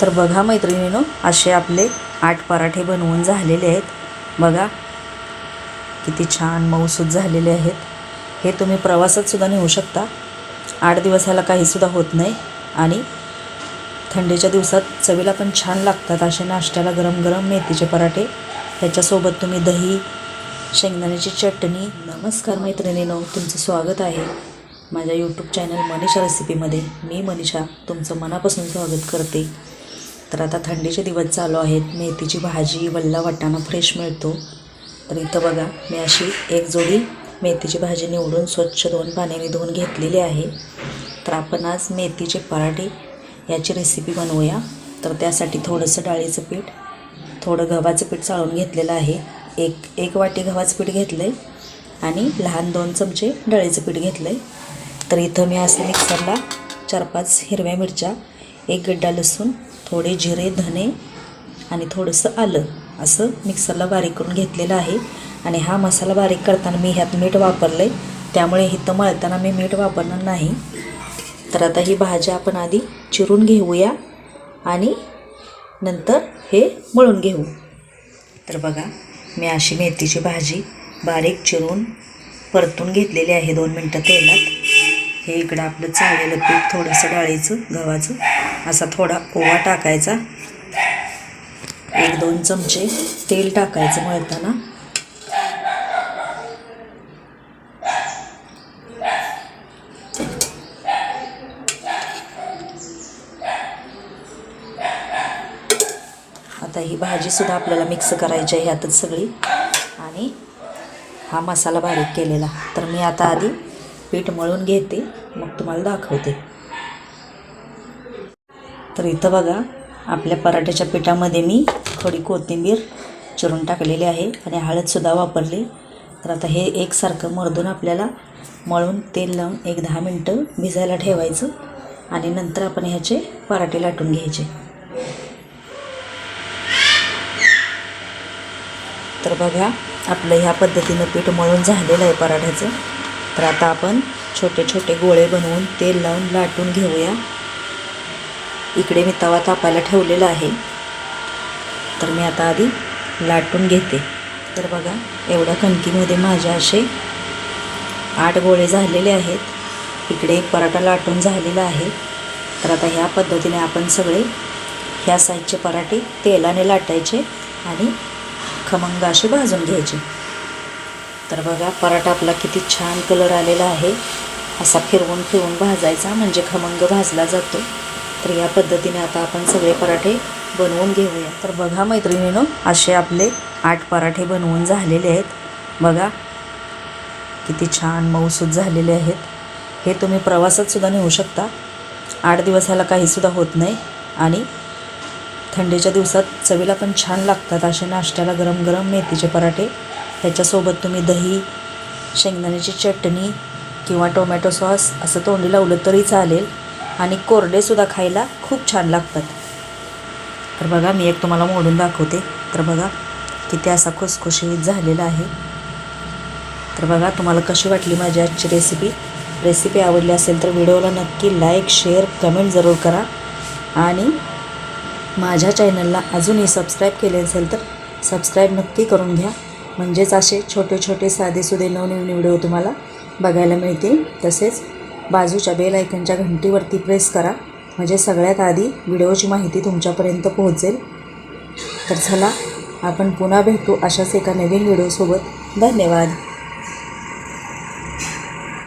तर बघा मैत्रिणीनो असे आपले आठ पराठे बनवून झालेले आहेत. बघा किती छान मऊसूद झालेले आहेत. हे तुम्ही प्रवासात सुद्धा नेऊ शकता. आठ दिवस ह्याला काहीसुद्धा होत नाही. आणि थंडीच्या दिवसात चवीला पण छान लागतात असे नाश्त्याला गरम गरम मेथीचे पराठे. त्याच्यासोबत तुम्ही दही शेंगदाण्याची चटणी. नमस्कार मैत्रिणीनो तुमचं स्वागत आहे माझ्या यूट्यूब चॅनल मनीषा रेसिपीमध्ये मी मनीषा तुमचं मनापासून स्वागत करते. तर आता थंडीचे दिवस चालू आहेत. मेथीची भाजी वल्ला वाटाणा फ्रेश मिळतो. तर इथं बघा मी अशी एक जोडी मेथीची भाजी निवडून स्वच्छ दोन पाण्याने धुवून घेतलेली आहे. तर आपण आज मेथीचे पराठे याची रेसिपी बनवूया. तर त्यासाठी थोडंसं डाळीचं पीठ थोडं गव्हाचं पीठ चाळून घेतलेलं आहे. एक एक वाटी गव्हाचं पीठ घेतलं आहे आणि लहान दोन चमचे डाळीचं पीठ घेतलं आहे तर इथं मी असं मिक्सरला चार पाच हिरव्या मिरच्या एक गड्डा लसूण थोडे जिरे धने आणि थोडंसं आलं असं मिक्सरला बारीक करून घेतलेलं आहे. आणि हा मसाला बारीक करताना मी ह्यात मीठ वापरलं आहे त्यामुळे इथं मळताना मी मीठ वापरणार नाही. तर आता ही भाजी आपण आधी चिरून घेऊया आणि नंतर हे मळून घेऊ. तर बघा मी अशी मेथीची भाजी बारीक चिरून परतून घेतलेली आहे दोन मिनटं तेलात. हे इकडं आपलं चाळलेलं पीठ थोडंसं डाळीचं गव्हाचं असा थोडा ओवा टाकायचा. एक दोन चमचे तेल टाकायचं मळताना. आता ही भाजीसुद्धा आपल्याला मिक्स करायची आहे ह्यातच सगळी. आणि हा मसाला बारीक केलेला. तर मी आता आधी पीठ मळून घेते. मग तुम्हाला दाखवते. तर इथं बघा आपल्या पराठ्याच्या पिठामध्ये मी थोडी कोथिंबीर चिरून टाकलेली आहे आणि हळदसुद्धा वापरली. तर आता हे एकसारखं मर्दून आपल्याला मळून तेल लावून एक दहा मिनटं भिजायला ठेवायचं आणि नंतर आपण ह्याचे पराठे लाटून घ्यायचे. तर बघा आपलं ह्या पद्धतीनं पीठ मळून झालेलं आहे पराठ्याचं. तर आता आपण छोटे छोटे गोळे बनवून तेल लावून लाटून घेऊया. इकडे मी तवा तापायला ठेवलेला आहे. तर मी आता आधी लाटून घेते. तर बघा एवढ्या कणकीमध्ये माझ्या असे आठ गोळे झालेले आहेत. इकडे एक पराठा लाटून झालेला आहे. तर आता ह्या पद्धतीने आपण सगळे ह्या साईजचे पराठे तेलाने लाटायचे आणि खमंग असे भाजून घ्यायचे. तर बघा पराठा आपला किती छान कलर आलेला आहे. असा फिरवून फिरवून भाजायचा म्हणजे खमंग भाजला जातो. तर या पद्धतीने आता आपण सगळे पराठे बनवून घेऊया. तर बघा मैत्रिणीनो असे आपले आठ पराठे बनवून झालेले आहेत. बघा किती छान मऊसूद झालेले आहेत. हे तुम्ही प्रवासात सुद्धा नेऊ शकता. आठ दिवस ह्याला काहीसुद्धा होत नाही. आणि थंडीच्या दिवसात चवीला पण छान लागतात असे नाश्त्याला गरम गरम मेथीचे पराठे. त्याच्यासोबत तुम्ही दही शेंगदाण्याची चटणी किंवा टोमॅटो सॉस असं तोंडी लावलं तरी चालेल. आणि कोरडेसुद्धा खायला खूप छान लागतात. तर बघा मी एक तुम्हाला मोडून दाखवते. तर बघा किती असा खुसखुशीत झालेला आहे. तर बघा तुम्हाला कशी वाटली माझी आजची रेसिपी रेसिपी आवडली असेल तर व्हिडिओला नक्की लाईक शेअर कमेंट जरूर करा. आणि माझ्या चॅनलला अजूनही सबस्क्राईब केले असेल तर सबस्क्राईब नक्की करून घ्या. म्हणजेच असे छोटे छोटे साधेसुधे नवनवीन व्हिडिओ तुम्हाला बघायला मिळतील. तसेच बाजूच्या बेल आयकनच्या घंटीवरती प्रेस करा. म्हणजे सगळ्यात आधी व्हिडिओची माहिती तुमच्यापर्यंत पोहोचेल. तर चला आपण पुन्हा भेटू अशाच एका नवीन व्हिडिओसोबत. धन्यवाद.